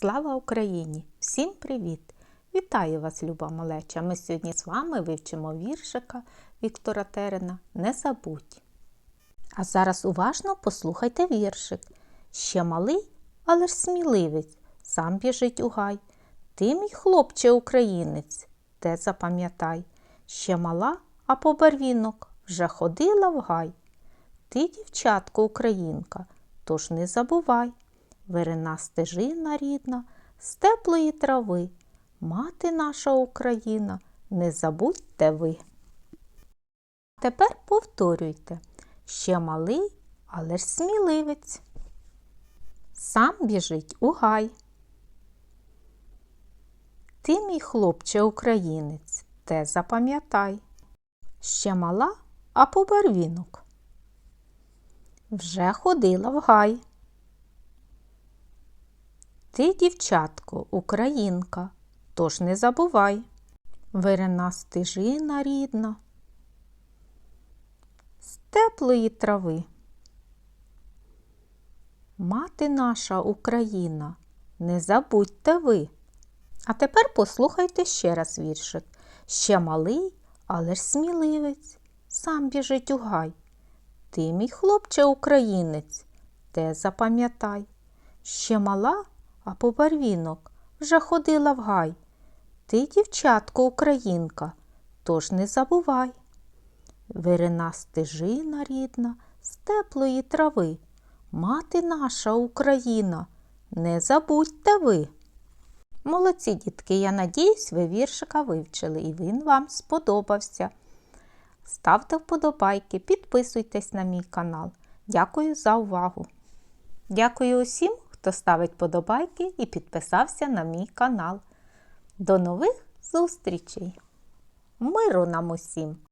Слава Україні! Всім привіт! Вітаю вас, люба малеча! Ми сьогодні з вами вивчимо віршика Віктора Терена Не забудь. А зараз уважно послухайте віршик. Ще малий, але ж сміливець, сам біжить у гай. Ти, мій хлопче українець, те запам'ятай. Ще мала, а по барвінок вже ходила в гай. Ти, дівчатко, українка, тож не забувай. Верена стежина рідна, з теплої трави. Мати наша Україна, не забудьте ви. Тепер повторюйте. Ще малий, але ж сміливець. Сам біжить у гай. Ти, мій хлопче українець, те запам'ятай. Ще мала, а по барвінок. Вже ходила в гай. Ти, дівчатко, українка, тож не забувай. Вирена стежина рідна, з теплої трави. Мати наша Україна, не забудьте ви. А тепер послухайте ще раз віршик. Ще малий, але ж сміливець, сам біжить у гай. Ти, мій хлопче українець, те запам'ятай. Ще мала, а по барвінок вже ходила в гай. Ти, дівчатко, українка, тож не забувай. Вирина стежина рідна, з теплої трави. Мати наша Україна, не забудьте ви. Молодці дітки, я надіюсь, ви віршика вивчили і він вам сподобався. Ставте вподобайки, підписуйтесь на мій канал. Дякую за увагу. Дякую усім, хто ставить подобайки і підписався на мій канал. До нових зустрічей! Миру нам усім!